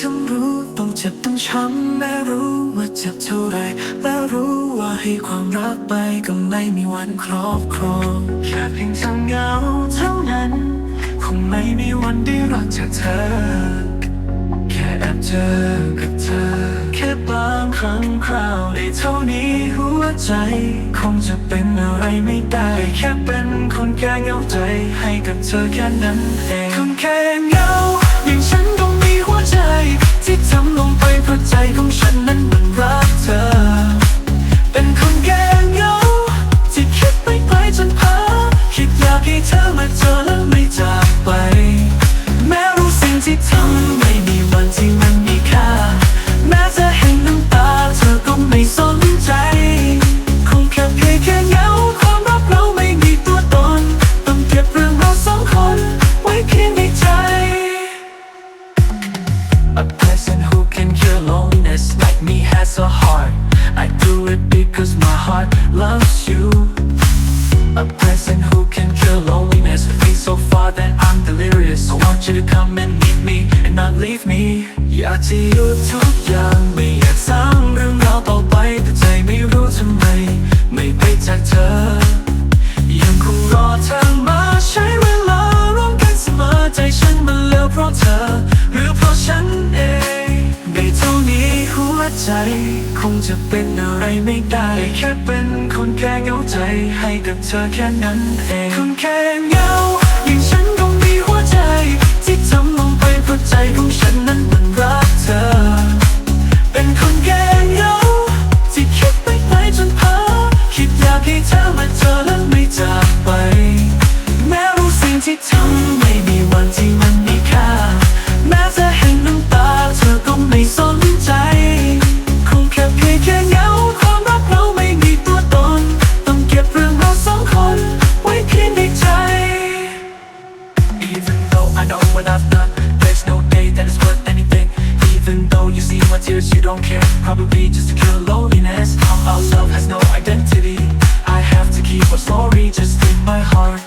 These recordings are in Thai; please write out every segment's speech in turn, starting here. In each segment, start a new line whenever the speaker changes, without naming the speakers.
ทั้งรู้ต้องเจ็บต้องช้ำแม้รู้ว่าเจ็บเท่าไรและรู้ว่าให้ความรักไปก็ไม่มีวันครอบครองแค่เพียงทางเหงาเท่านั้น คงไม่มีวันได้รักจากเธอ แค่แอบเจอกับเธอ แค่บางครั้งคราวได้เท่านี้หัวใจ คงจะเป็นอะไรไม่ได้ แค่เป็นคนแค่เหงาใจให้กับเธอแค่นั้นเองคนแค่เหงา A person who can cure loneliness like me has a heart. I do it because my heart loves you. A person who can cure loneliness be so far that I'm delirious. I want you to come and meet me and not leave me. อยากจะหยุดทุกอย่างไม่อยากสร้างเรื่องราวต่อไปแต่ใจไม่รู้ทำไม ไม่ไปจากเธอ ใจคงจะเป็นอะไรไม่ได้แค่เป็นคนแค่เหงาใจให้กับเธอแค่นั้นเองคนแค่เหงาอย่างฉันก็มีหัวใจ ที่ทำลงไปเพราะใจของฉันนั้นมันรักเธอ เป็นคนแก่เหงาที่คิดไปไกลจนเพ้อคิดอยากให้เธอมาเจอแล้ว don't care. Probably just to kill loneliness. How our love has no identity. I have to keep a story just in my heart.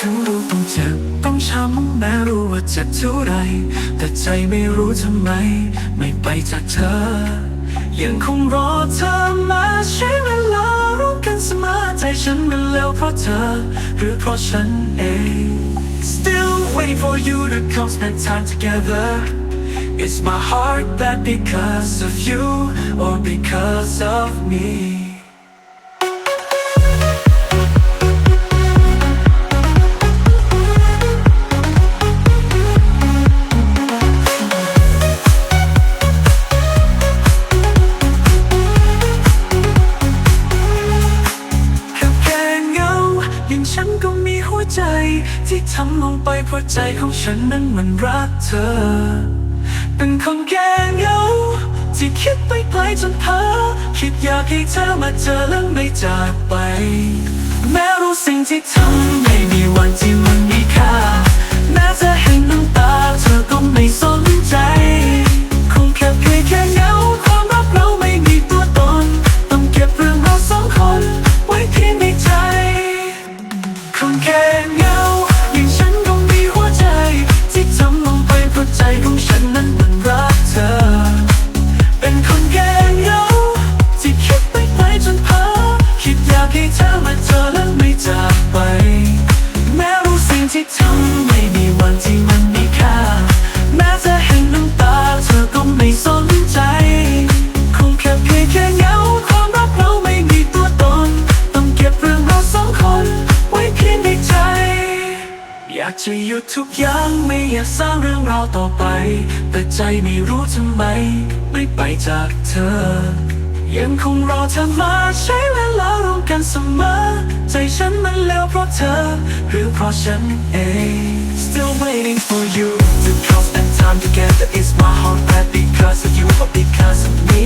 두루 뭉쳐 뻥샤 멍 나루 เจ็บเท่าไรแต่ใจไม่รู้ทำไม ไม่ไปจากเธอ ยังคงรอเธอมาใช้เวลาร่วมกันเสมอใจฉันมันเร็วเพราะเธอ หรือเพราะฉันเอง Still waiting for you to come spend time together It's my heart bad because of you or because of me? ไปเพราะใจของฉันนั้นมันรักเธอ เป็นคนแก่เงาที่คิดไปไกลจนเพ้อคิดอยากให้เธอมาเจอแล้วไม่จากไป แม้รู้สิ่งที่ทำ ยุดทุกอย่างไม่อยากสร้างเรื่องราวต่อไป แต่ใจไม่รู้ทำไม ไม่ไปจากเธอ ยังคงรอเธอมาใช้เวลาร่วมกันเสมอ ใจฉันมันเร็วเพราะเธอ หรือเพราะฉันเอง Still waiting for you to come spend time together Is my heart bad because of you or because of me